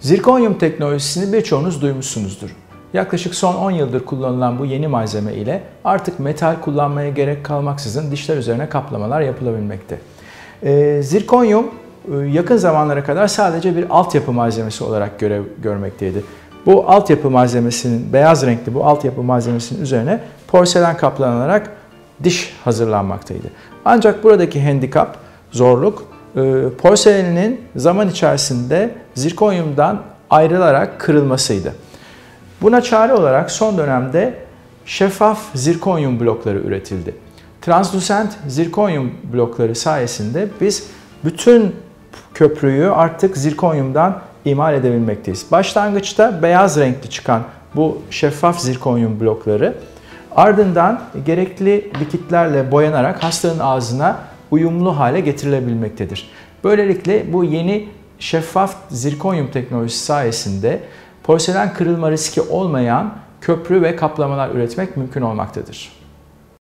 Zirkonyum teknolojisini birçoğunuz duymuşsunuzdur. Yaklaşık son 10 yıldır kullanılan bu yeni malzeme ile artık metal kullanmaya gerek kalmaksızın dişler üzerine kaplamalar yapılabilmekte. Ee, zirkonyum e, yakın zamanlara kadar sadece bir altyapı malzemesi olarak görev görmekteydi. Bu altyapı malzemesinin, beyaz renkli bu altyapı malzemesinin üzerine porselen kaplanarak diş hazırlanmaktaydı. Ancak buradaki handikap, zorluk, porseleninin zaman içerisinde zirkonyumdan ayrılarak kırılmasıydı. Buna çare olarak son dönemde şeffaf zirkonyum blokları üretildi. Translucent zirkonyum blokları sayesinde biz bütün köprüyü artık zirkonyumdan imal edebilmekteyiz. Başlangıçta beyaz renkli çıkan bu şeffaf zirkonyum blokları ardından gerekli likitlerle boyanarak hastanın ağzına uyumlu hale getirilebilmektedir. Böylelikle bu yeni şeffaf zirkonyum teknolojisi sayesinde porselen kırılma riski olmayan köprü ve kaplamalar üretmek mümkün olmaktadır.